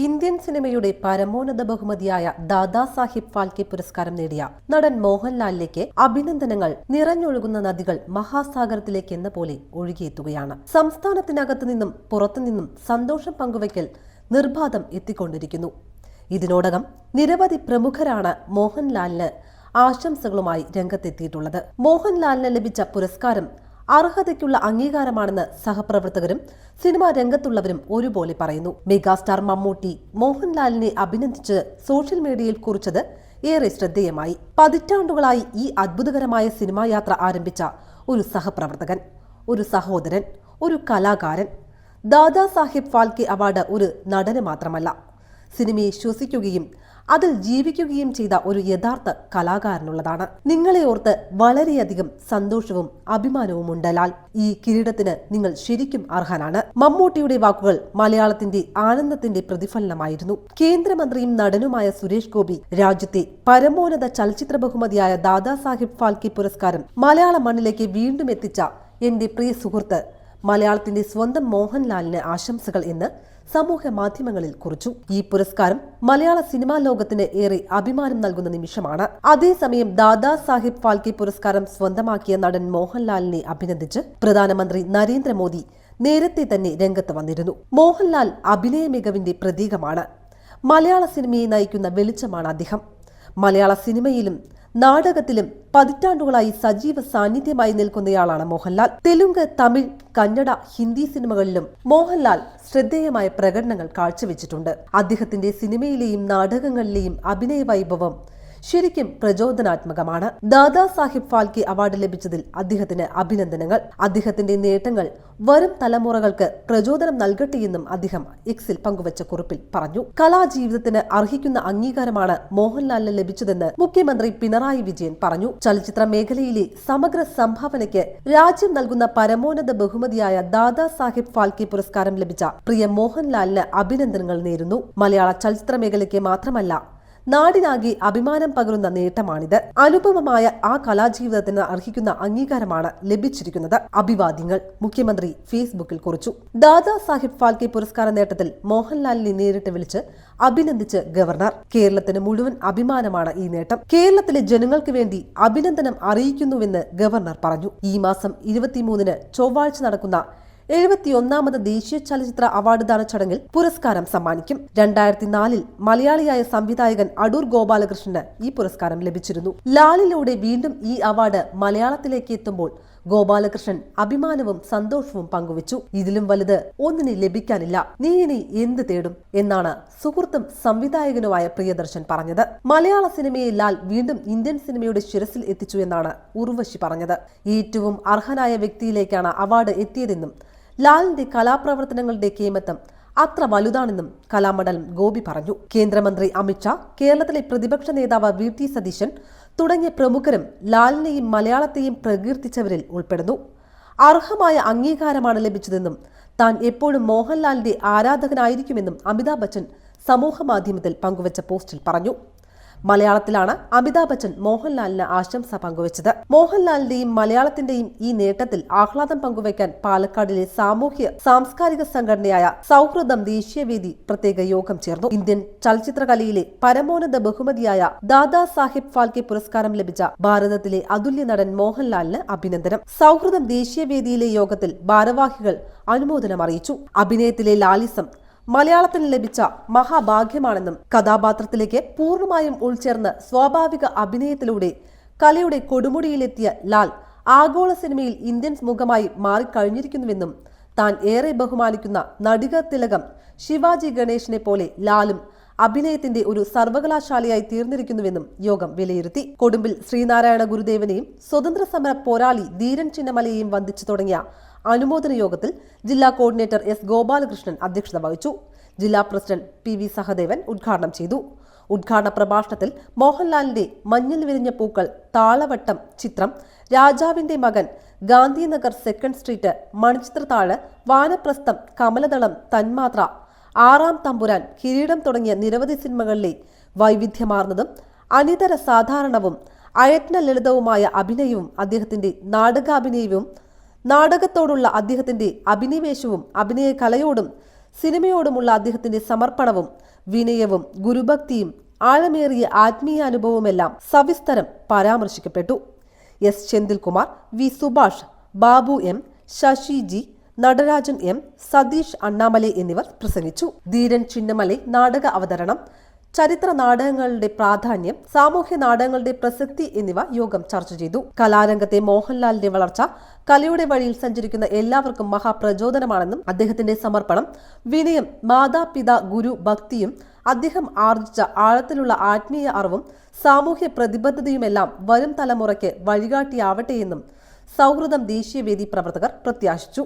Indian സിനിമയുടെ പരമോന്നത ബഹുമതിയായ ദാദാ സാഹിബ് ഫാൽക്കെ പുരസ്കാരം നേടിയ നടൻ മോഹൻലാലിലേക്ക് അഭിനന്ദനങ്ങൾ നിറഞ്ഞൊഴുകുന്ന നദികൾ മഹാസാഗരത്തിലേക്ക് എന്ന പോലെ ഒഴുകിയെത്തുകയാണ്. സംസ്ഥാനത്തിനകത്തു നിന്നും പുറത്തുനിന്നും സന്തോഷം പങ്കുവയ്ക്കൽ നിർബാധം എത്തിക്കൊണ്ടിരിക്കുന്നു. ഇതിനോടകം നിരവധി പ്രമുഖരാണ് മോഹൻലാലിന് ആശംസകളുമായി രംഗത്തെത്തിയിട്ടുള്ളത്. മോഹൻലാലിന് ലഭിച്ച പുരസ്കാരം അർഹതയ്ക്കുള്ള അംഗീകാരമാണെന്ന് സഹപ്രവർത്തകരും സിനിമാ രംഗത്തുള്ളവരും ഒരുപോലെ പറയുന്നു. മെഗാസ്റ്റാർ മമ്മൂട്ടി മോഹൻലാലിനെ അഭിനന്ദിച്ച് സോഷ്യൽ മീഡിയയിൽ കുറിച്ചത് ഏറെ ശ്രദ്ധേയമായി. പതിറ്റാണ്ടുകളായി ഈ അത്ഭുതകരമായ സിനിമാ യാത്ര ആരംഭിച്ച ഒരു സഹപ്രവർത്തകൻ ഒരു സഹോദരൻ ഒരു കലാകാരൻ. ദാദാ സാഹിബ് ഫാൽക്കെ അവാർഡ് ഒരു നടന് മാത്രമല്ല. സിനിമയെ ശ്വസിക്കുകയും അതിൽ ജീവിക്കുകയും ചെയ്ത ഒരു യഥാർത്ഥ കലാകാരനുള്ളതാണ്. നിങ്ങളെ ഓർത്ത് വളരെയധികം സന്തോഷവും അഭിമാനവും ഉണ്ട് ലാൽ. ഈ കിരീടത്തിന് നിങ്ങൾ ശരിക്കും അർഹനാണ്. മമ്മൂട്ടിയുടെ വാക്കുകൾ മലയാളത്തിന്റെ ആനന്ദത്തിന്റെ പ്രതിഫലനമായിരുന്നു. കേന്ദ്രമന്ത്രിയും നടനുമായ സുരേഷ് ഗോപി രാജ്യത്തെ പരമോന്നത ചലച്ചിത്ര ബഹുമതിയായ ദാദാസാഹിബ് ഫാൽക്കെ പുരസ്കാരം മലയാള മണ്ണിലേക്ക് വീണ്ടും എത്തിച്ച എന്റെ പ്രിയ സുഹൃത്ത് മലയാളത്തിന്റെ സ്വന്തം മോഹൻലാലിന് ആശംസകൾ എന്ന് സമൂഹ മാധ്യമങ്ങളിൽ കുറിച്ചു. ഈ പുരസ്കാരം മലയാള സിനിമാ ലോകത്തിന് ഏറെ അഭിമാനം നൽകുന്ന നിമിഷമാണ്. അതേസമയം ദാദാ സാഹിബ് ഫാൽക്കെ പുരസ്കാരം സ്വന്തമാക്കിയ നടൻ മോഹൻലാലിനെ അഭിനന്ദിച്ച് പ്രധാനമന്ത്രി നരേന്ദ്രമോദി നേരത്തെ തന്നെ രംഗത്ത് വന്നിരുന്നു. മോഹൻലാൽ അഭിനയ മികവിന്റെ പ്രതീകമാണ്. മലയാള സിനിമയെ നയിക്കുന്ന വെളിച്ചമാണ് അദ്ദേഹം. മലയാള സിനിമയിലും നാടകത്തിലും പതിറ്റാണ്ടുകളായി സജീവ സാന്നിധ്യമായി നിൽക്കുന്നയാളാണ് മോഹൻലാൽ. തെലുങ്ക് തമിഴ് കന്നഡ ഹിന്ദി സിനിമകളിലും മോഹൻലാൽ ശ്രദ്ധേയമായ പ്രകടനങ്ങൾ കാഴ്ചവെച്ചിട്ടുണ്ട്. അദ്ദേഹത്തിന്റെ സിനിമയിലെയും നാടകങ്ങളിലെയും അഭിനയ വൈഭവം ശരിക്കും പ്രചോദനാത്മകമാണ്. ദാദാ സാഹിബ് ഫാൽക്കെ അവാർഡ് ലഭിച്ചതിൽ അദ്ദേഹത്തിന് അഭിനന്ദനങ്ങൾ. അദ്ദേഹത്തിന്റെ നേട്ടങ്ങൾ വരും തലമുറകൾക്ക് പ്രചോദനം നൽകട്ടെയെന്നും അദ്ദേഹം എക്സിൽ പങ്കുവച്ച കുറിപ്പിൽ പറഞ്ഞു. കലാജീവിതത്തിന് അർഹിക്കുന്ന അംഗീകാരമാണ് മോഹൻലാലിന് ലഭിച്ചതെന്ന് മുഖ്യമന്ത്രി പിണറായി വിജയൻ പറഞ്ഞു. ചലച്ചിത്ര മേഖലയിലെ സമഗ്ര സംഭാവനയ്ക്ക് രാജ്യം നൽകുന്ന പരമോന്നത ബഹുമതിയായ ദാദാ സാഹിബ് ഫാൽക്കെ പുരസ്കാരം ലഭിച്ച പ്രിയ മോഹൻലാലിന് അഭിനന്ദനങ്ങൾ നേരുന്നു. മലയാള ചലച്ചിത്ര മേഖലയ്ക്ക് മാത്രമല്ല നാടിനാകെ അഭിമാനം പകരുന്ന നേട്ടമാണിത്. അനുപമമായ ആ കലാജീവിതത്തിന് അർഹിക്കുന്ന അംഗീകാരമാണ് ലഭിച്ചിരിക്കുന്നത്. അഭിവാദ്യങ്ങൾ മുഖ്യമന്ത്രി ഫേസ്ബുക്കിൽ കുറിച്ചു. ദാദാ സാഹിബ് ഫാൽക്കെ പുരസ്കാര നേട്ടത്തിൽ മോഹൻലാലിനെ നേരിട്ട് വിളിച്ച് അഭിനന്ദിച്ച് ഗവർണർ. കേരളത്തിന് മുഴുവൻ അഭിമാനമാണ് ഈ നേട്ടം. കേരളത്തിലെ ജനങ്ങൾക്ക് വേണ്ടി അഭിനന്ദനം അറിയിക്കുന്നുവെന്ന് ഗവർണർ പറഞ്ഞു. ഈ മാസം ഇരുപത്തിമൂന്നിന് ചൊവ്വാഴ്ച നടക്കുന്ന എഴുപത്തിയൊന്നാമത് ദേശീയ ചലച്ചിത്ര അവാർഡ് ദാന ചടങ്ങിൽ പുരസ്കാരം സമ്മാനിക്കും. രണ്ടായിരത്തി നാലിൽ മലയാളിയായ സംവിധായകൻ അടൂർ ഗോപാലകൃഷ്ണന് ഈ പുരസ്കാരം ലഭിച്ചിരുന്നു. ലാലിലൂടെ വീണ്ടും ഈ അവാർഡ് മലയാളത്തിലേക്ക് എത്തുമ്പോൾ ഗോപാലകൃഷ്ണൻ അഭിമാനവും സന്തോഷവും പങ്കുവച്ചു. ഇതിലും വലുത് ഒന്നിന് ലഭിക്കാനില്ല. നീ ഇനി എന്ത് തേടും? എന്നാണ് സുഹൃത്തും സംവിധായകനുമായ പ്രിയദർശൻ പറഞ്ഞത്. മലയാള സിനിമയെ ലാൽ വീണ്ടും ഇന്ത്യൻ സിനിമയുടെ ശിരസിൽ എത്തിച്ചു എന്നാണ് ഉർവശി പറഞ്ഞത്. ഏറ്റവും അർഹനായ വ്യക്തിയിലേക്കാണ് അവാർഡ് എത്തിയതെന്നും ലാലിന്റെ കലാപ്രവർത്തനങ്ങളുടെ കേമത്തം അത്ര വലുതാണെന്നും കലാമണ്ഡലം ഗോപി പറഞ്ഞു. കേന്ദ്രമന്ത്രി അമിത്ഷാ കേരളത്തിലെ പ്രതിപക്ഷ നേതാവ് വി ടി സതീശൻ തുടങ്ങിയ പ്രമുഖരും ലാലിനെയും മലയാളത്തെയും പ്രകീർത്തിച്ചവരിൽ ഉൾപ്പെടുന്നു. അർഹമായ അംഗീകാരമാണ് ലഭിച്ചതെന്നും താൻ എപ്പോഴും മോഹൻലാലിന്റെ ആരാധകനായിരിക്കുമെന്നും അമിതാഭ് ബച്ചൻ സമൂഹ മാധ്യമത്തിൽ പങ്കുവച്ച പോസ്റ്റിൽ പറഞ്ഞു. മലയാളത്തിലാണ് അമിതാഭ് ബച്ചൻ മോഹൻലാലിന് ആശംസ പങ്കുവച്ചത്. മോഹൻലാലിന്റെയും മലയാളത്തിന്റെയും ഈ നേട്ടത്തിൽ ആഹ്ലാദം പങ്കുവയ്ക്കാൻ പാലക്കാടിലെ സാമൂഹ്യ സാംസ്കാരിക സംഘടനയായ സൗഹൃദം ദേശീയവേദി പ്രത്യേക യോഗം ചേർന്നു. ഇന്ത്യൻ ചലച്ചിത്രകലയിലെ പരമോന്നത ബഹുമതിയായ ദാദാ സാഹിബ് ഫാൽക്കെ പുരസ്കാരം ലഭിച്ച ഭാരതത്തിലെ അതുല്യ നടൻ മോഹൻലാലിന് അഭിനന്ദനം. സൗഹൃദം ദേശീയവേദിയിലെ യോഗത്തിൽ ഭാരവാഹികൾ അനുമോദനം അറിയിച്ചു. അഭിനയത്തിലെ ലാലിസം മലയാളത്തിന് ലഭിച്ച മഹാഭാഗ്യമാണെന്നും കഥാപാത്രത്തിലേക്ക് പൂർണമായും ഉൾച്ചേർന്ന് സ്വാഭാവിക അഭിനയത്തിലൂടെ കലയുടെ കൊടുമുടിയിലെത്തിയ ലാൽ ആഗോള സിനിമയിൽ ഇന്ത്യൻ മുഖമായി മാറിക്കഴിഞ്ഞിരിക്കുന്നുവെന്നും താൻ ഏറെ ബഹുമാനിക്കുന്ന നടിക തിലകം ശിവാജി ഗണേഷിനെ പോലെ ലാലും അഭിനയത്തിന്റെ ഒരു സർവകലാശാലയായി തീർന്നിരിക്കുന്നുവെന്നും യോഗം വിലയിരുത്തി. കൊടുമ്പിൽ ശ്രീനാരായണ ഗുരുദേവനെയും സ്വതന്ത്ര സമര പോരാളി ധീരൻ ചിന്നമലയെയും വന്ദിച്ചു തുടങ്ങിയ അനുമോദന യോഗത്തിൽ ജില്ലാ കോർഡിനേറ്റർ എസ് ഗോപാലകൃഷ്ണൻ അധ്യക്ഷത വഹിച്ചു. ജില്ലാ പ്രസിഡന്റ് പി വി സഹദേവൻ ഉദ്ഘാടനം ചെയ്തു. ഉദ്ഘാടന പ്രഭാഷണത്തിൽ മോഹൻലാലിന്റെ മഞ്ഞിൽ വിരിഞ്ഞ പൂക്കൾ താളവട്ടം ചിത്രം രാജാവിന്റെ മകൻ ഗാന്ധിനഗർ സെക്കൻഡ് സ്ട്രീറ്റ് മണിച്ചിത്രത്താഴ് വാനപ്രസ്ഥം കമലദളം തന്മാത്ര ആറാം തമ്പുരാൻ കിരീടം തുടങ്ങിയ നിരവധി സിനിമകളിലെ വൈവിധ്യമാർന്നതും അനിതര സാധാരണവും അയത്ന ലളിതവുമായ അഭിനയവും അദ്ദേഹത്തിന്റെ നാടകാഭിനയവും നാടകത്തോടുള്ള അദ്ദേഹത്തിന്റെ അഭിനിവേശവും അഭിനയ കലയോടും സിനിമയോടുമുള്ള അദ്ദേഹത്തിന്റെ സമർപ്പണവും വിനയവും ഗുരുഭക്തിയും ആഴമേറിയ ആത്മീയാനുഭവവുമെല്ലാം സവിസ്തരം പരാമർശിക്കപ്പെട്ടു. S. Senthilkumar V. Subhash Babu M Sasi G Natarajan M Satheesh Annamalai എന്നിവർ പ്രസംഗിച്ചു. ധീരൻ ചിന്നമലൈ നാടക അവതരണം ചരിത്ര നാടകങ്ങളുടെ പ്രാധാന്യം സാമൂഹ്യ നാടകങ്ങളുടെ പ്രസക്തി എന്നിവ യോഗം ചർച്ച ചെയ്തു. കലാരംഗത്തെ മോഹൻലാലിന്റെ വളർച്ച കലയുടെ വഴിയിൽ സഞ്ചരിക്കുന്ന എല്ലാവർക്കും മഹാപ്രചോദനമാണെന്നും അദ്ദേഹത്തിന്റെ സമർപ്പണം വിനയം മാതാപിതാ ഗുരു ഭക്തിയും അദ്ദേഹം ആർജിച്ച ആഴത്തിലുള്ള ആത്മീയ അറിവും സാമൂഹ്യ പ്രതിബദ്ധതയുമെല്ലാം വരും തലമുറയ്ക്ക് വഴികാട്ടിയാവട്ടെയെന്നും സൗഹൃദം ദേശീയവേദി പ്രവർത്തകർ പ്രത്യാശിച്ചു.